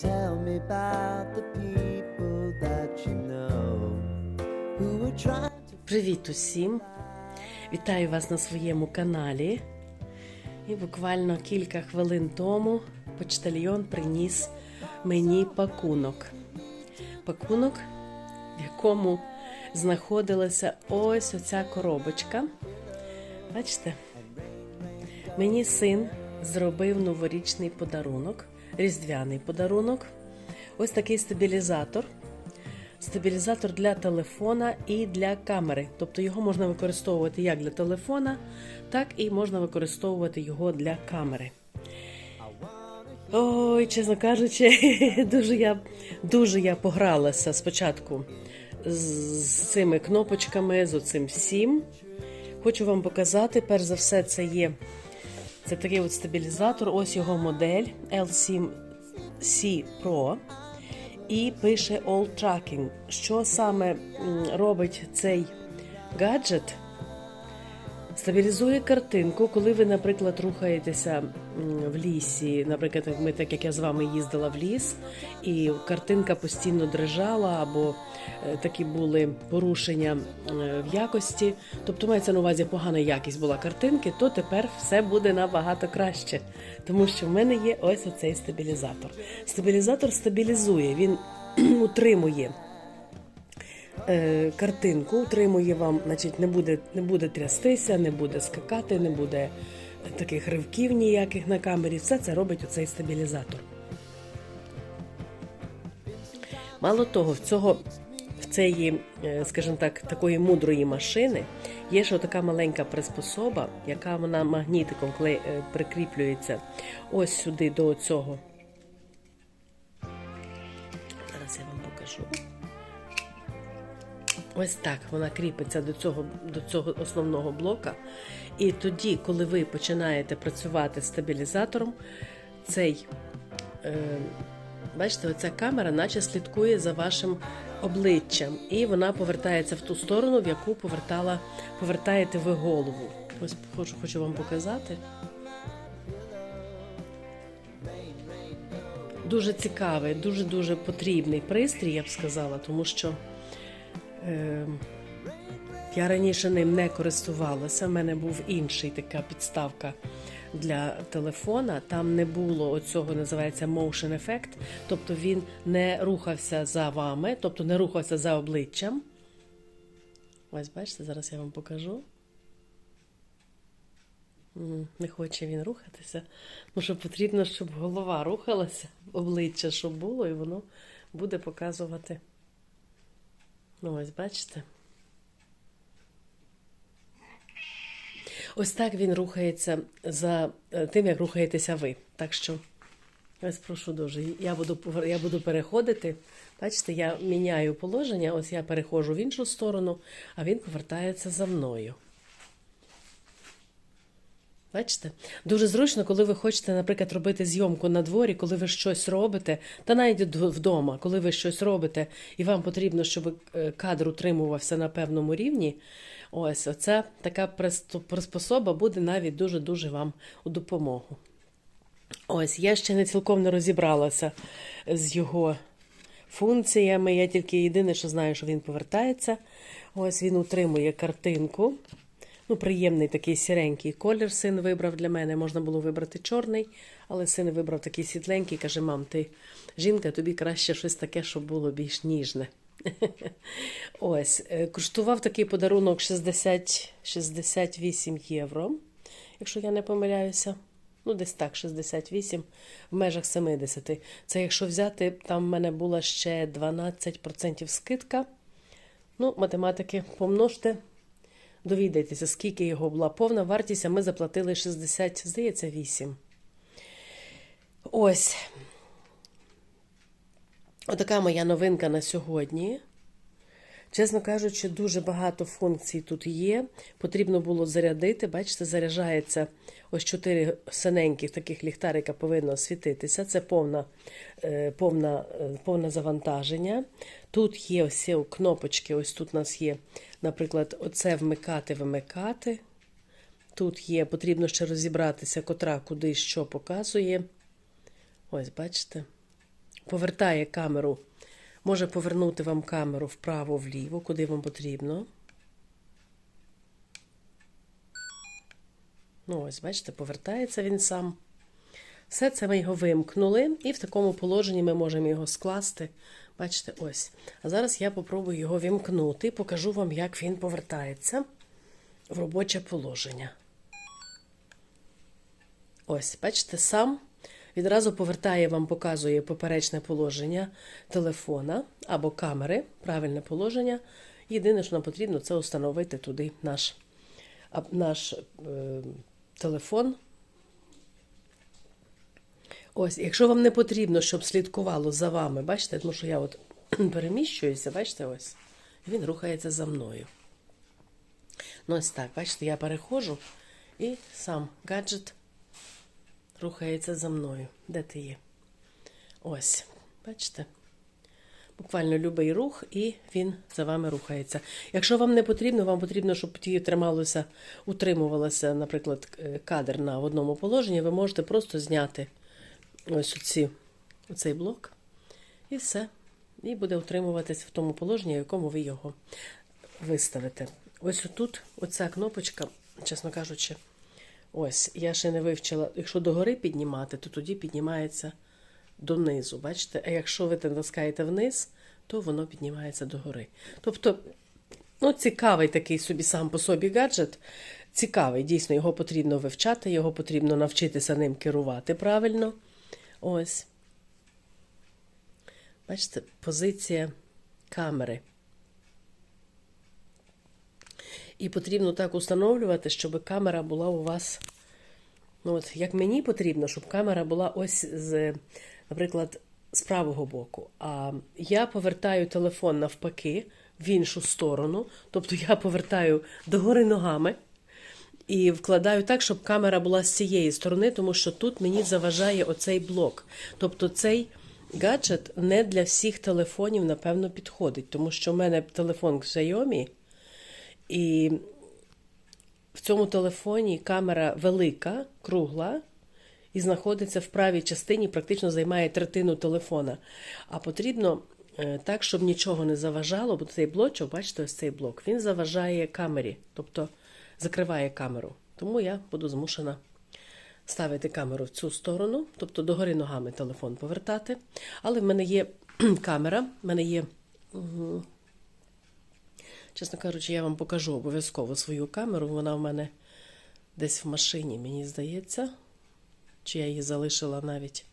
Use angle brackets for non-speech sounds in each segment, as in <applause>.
tell me about the people that you know who are trying to. Привіт усім! Вітаю вас на своєму каналі. І буквально кілька хвилин тому почтальйон приніс мені пакунок. Пакунок, в якому знаходилася ось оця коробочка. Бачите? Мені син зробив новорічний подарунок, різдвяний подарунок. Ось такий стабілізатор. Стабілізатор для телефона і для камери. Тобто його можна використовувати як для телефона, так і можна використовувати його для камери. Ой, чесно кажучи, <laughs> дуже я, дуже я погралася спочатку з, цими кнопочками, з оцим всім. Хочу вам показати, перш за все, це є це такий от стабілізатор. Ось його модель L7C Pro і пише All Tracking. Що саме робить цей гаджет? Стабілізує картинку, коли ви, наприклад, рухаєтеся в лісі. Наприклад, ми, так як я з вами їздила в ліс, і картинка постійно дрижала, або е, такі були порушення е, в якості. Тобто мається на увазі погана якість була картинки, то тепер все буде набагато краще. Тому що в мене є ось оцей стабілізатор. Стабілізатор стабілізує, він <clears throat> утримує е, картинку, утримує вам, значить, не буде, не буде трястися, не буде скакати, не буде таких ривків ніяких на камері. Все це робить оцей стабілізатор. Мало того, в цього цієї, е, скажімо так, такої мудрої машини є ще така маленька приспособа, яка вона магнітиком е, прикріплюється ось сюди до цього. Зараз я вам покажу. Ось так вона кріпиться до цього, до цього основного блока. І тоді, коли ви починаєте працювати з стабілізатором, цей, е, бачите, оця камера наче слідкує за вашим обличчям, і вона повертається в ту сторону, в яку повертала, повертаєте ви голову. Ось хочу, хочу вам показати. Дуже цікавий, дуже дуже потрібний пристрій, я б сказала, тому що. Е, я раніше ним не користувалася. У мене був інший така підставка для телефона. Там не було оцього, називається motion effect, тобто він не рухався за вами, тобто не рухався за обличчям. Ось, бачите, зараз я вам покажу. Не хоче він рухатися. Тому що потрібно, щоб голова рухалася, обличчя, щоб було, і воно буде показувати. Ну, ось бачите. Ось так він рухається за е, тим, як рухаєтеся ви. Так що, ось прошу дуже. Я буду, я буду переходити. Бачите, я міняю положення, ось я переходжу в іншу сторону, а він повертається за мною. Бачите? Дуже зручно, коли ви хочете, наприклад, робити зйомку на дворі, коли ви щось робите, та навіть вдома, коли ви щось робите, і вам потрібно, щоб е, кадр утримувався на певному рівні. Ось, оця така приспособа буде навіть дуже-дуже вам у допомогу. Ось, я ще не цілком не розібралася з його функціями. Я тільки єдине, що знаю, що він повертається. Ось він утримує картинку. Ну, приємний такий сіренький колір син вибрав для мене. Можна було вибрати чорний, але син вибрав такий світленький. Каже: мам, ти жінка, тобі краще щось таке, щоб було більш ніжне. <laughs> Ось, е, коштував такий подарунок 60, 68 євро, якщо я не помиляюся. Ну, десь так, 68 в межах 70. Це якщо взяти, там в мене була ще 12% скидка. Ну, математики помножте, довідайтеся, скільки його була повна вартість, а ми заплатили 60, здається, 8. Ось. Отака моя новинка на сьогодні. Чесно кажучи, дуже багато функцій тут є. Потрібно було зарядити. Бачите, заряджається ось чотири синеньких таких ліхтарика повинно світитися. Це повна, е, повна, е, повне завантаження. Тут є ось кнопочки. Ось тут у нас є, наприклад, оце вмикати, вимикати. Тут є, потрібно ще розібратися, котра куди що показує. Ось, бачите. Повертає камеру. Може повернути вам камеру вправо-вліво, куди вам потрібно. Ну, ось, бачите, повертається він сам. Все це ми його вимкнули, і в такому положенні ми можемо його скласти. Бачите, ось. А зараз я попробую його вімкнути покажу вам, як він повертається в робоче положення. Ось, бачите, сам відразу повертає вам, показує поперечне положення телефона або камери, правильне положення. Єдине, що нам потрібно, це встановити туди наш, наш е, телефон. Ось, якщо вам не потрібно, щоб слідкувало за вами, бачите, тому що я от <clears throat> переміщуюся, бачите, ось, він рухається за мною. Ну, ось так, бачите, я переходжу і сам гаджет рухається за мною. Де ти є? Ось, бачите? Буквально любий рух, і він за вами рухається. Якщо вам не потрібно, вам потрібно, щоб ті трималося, утримувалося, наприклад, кадр на одному положенні, ви можете просто зняти ось оці, оцей блок, і все. І буде утримуватись в тому положенні, в якому ви його виставите. Ось тут, оця кнопочка, чесно кажучи, ось, я ще не вивчила, якщо догори піднімати, то тоді піднімається донизу. Бачите? А якщо ви натискаєте вниз, то воно піднімається догори. Тобто, ну, цікавий такий собі сам по собі гаджет. Цікавий, дійсно, його потрібно вивчати, його потрібно навчитися ним керувати правильно. Ось. Бачите, позиція камери. І потрібно так установлювати, щоб камера була у вас. Ну, от, як мені потрібно, щоб камера була ось з, наприклад, з правого боку. А я повертаю телефон навпаки в іншу сторону. Тобто я повертаю догори ногами і вкладаю так, щоб камера була з цієї сторони, тому що тут мені заважає оцей блок. Тобто цей гаджет не для всіх телефонів, напевно, підходить, тому що в мене телефон Xiaomi, і в цьому телефоні камера велика, кругла, і знаходиться в правій частині, практично займає третину телефона. А потрібно е, так, щоб нічого не заважало, бо цей блочок, бачите, ось цей блок, він заважає камері, тобто закриває камеру. Тому я буду змушена ставити камеру в цю сторону, тобто догори ногами телефон повертати. Але в мене є камера, в мене є. Чесно кажучи, я вам покажу обов'язково свою камеру. Вона в мене десь в машині, мені здається. Чи я її залишила навіть?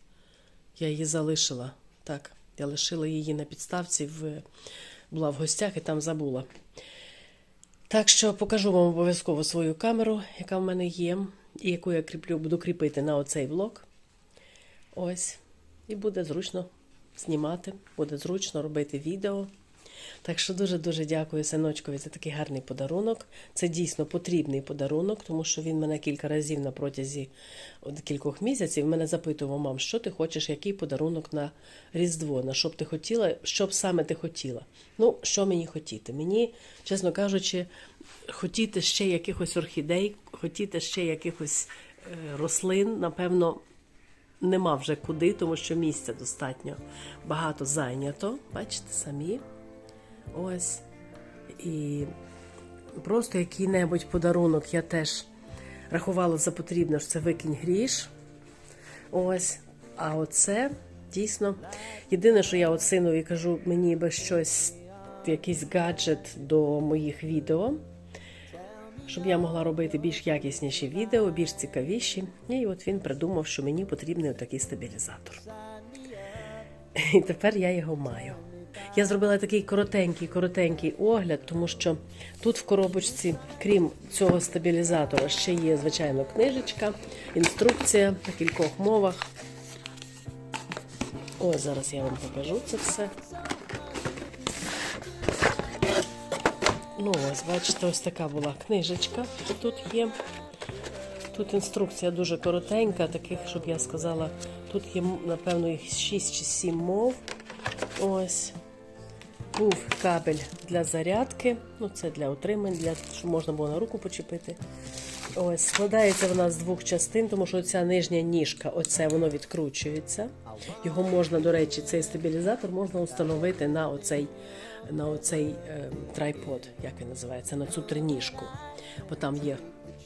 Я її залишила. Так, я лишила її на підставці, в... була в гостях і там забула. Так що покажу вам обов'язково свою камеру, яка в мене є, і яку я кріплю, буду кріпити на оцей блок. Ось. І буде зручно знімати, буде зручно робити відео. Так що дуже-дуже дякую синочкові за такий гарний подарунок. Це дійсно потрібний подарунок, тому що він мене кілька разів на протязі кількох місяців мене запитував, мам, що ти хочеш, який подарунок на Різдво, на що б ти хотіла, що б саме ти хотіла. Ну, що мені хотіти? Мені, чесно кажучи, хотіти ще якихось орхідей, хотіти ще якихось е, рослин, напевно. Нема вже куди, тому що місця достатньо багато зайнято. Бачите самі. Ось. І просто який-небудь подарунок я теж рахувала за потрібне, що це викинь гріш. Ось. А оце дійсно. Єдине, що я от синові кажу, мені би щось, якийсь гаджет до моїх відео, щоб я могла робити більш якісніші відео, більш цікавіші. І от він придумав, що мені потрібний такий стабілізатор. І тепер я його маю. Я зробила такий коротенький, коротенький огляд, тому що тут в коробочці, крім цього стабілізатора, ще є, звичайно, книжечка, інструкція на кількох мовах. Ось зараз я вам покажу це все. Ну, ось, бачите, ось така була книжечка. Тут є. Тут інструкція дуже коротенька, таких, щоб я сказала, тут є, напевно, їх 6 чи 7 мов. Ось. Був кабель для зарядки. Ну, це для утримань, для щоб можна було на руку почепити. Ось, складається вона з двох частин, тому що ця нижня ніжка, оце воно відкручується. Його можна, до речі, цей стабілізатор можна встановити на оцей, на оцей е, трайпод, як він називається, на цю триніжку. Бо там є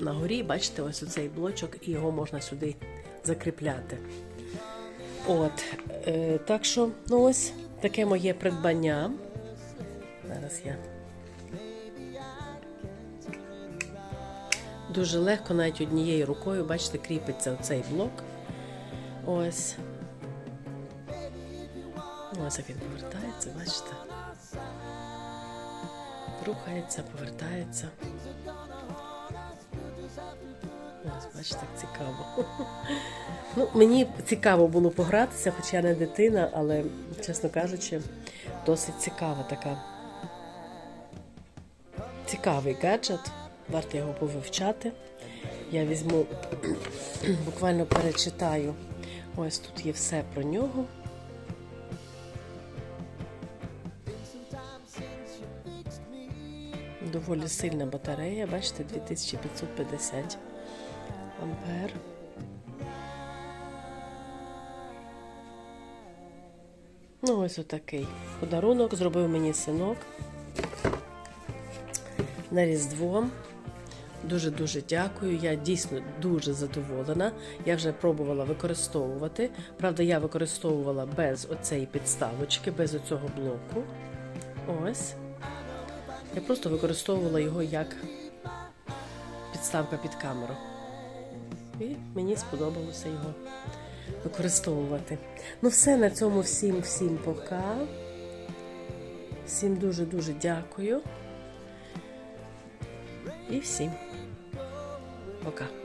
на горі, бачите, ось оцей блочок, і його можна сюди закріпляти. От, е, так що, ну ось таке моє придбання. Зараз я. Дуже легко, навіть однією рукою, бачите, кріпиться оцей блок. Ось. Ось як він повертається, бачите. Рухається, повертається. Ось, бачите, як цікаво. Ну, мені цікаво було погратися, хоча я не дитина, але, чесно кажучи, досить цікава така. Цікавий гаджет. Варто його повивчати. Я візьму, <clears throat> буквально перечитаю. Ось тут є все про нього. Доволі сильна батарея, бачите, 2550 ампер. Ну, ось отакий подарунок зробив мені синок на Різдво. Дуже-дуже дякую. Я дійсно дуже задоволена. Я вже пробувала використовувати. Правда, я використовувала без оцеї підставочки, без оцього блоку. Ось. Я просто використовувала його як підставка під камеру. І мені сподобалося його використовувати. Ну, все на цьому всім, всім пока. Всім дуже-дуже дякую. І всім пока.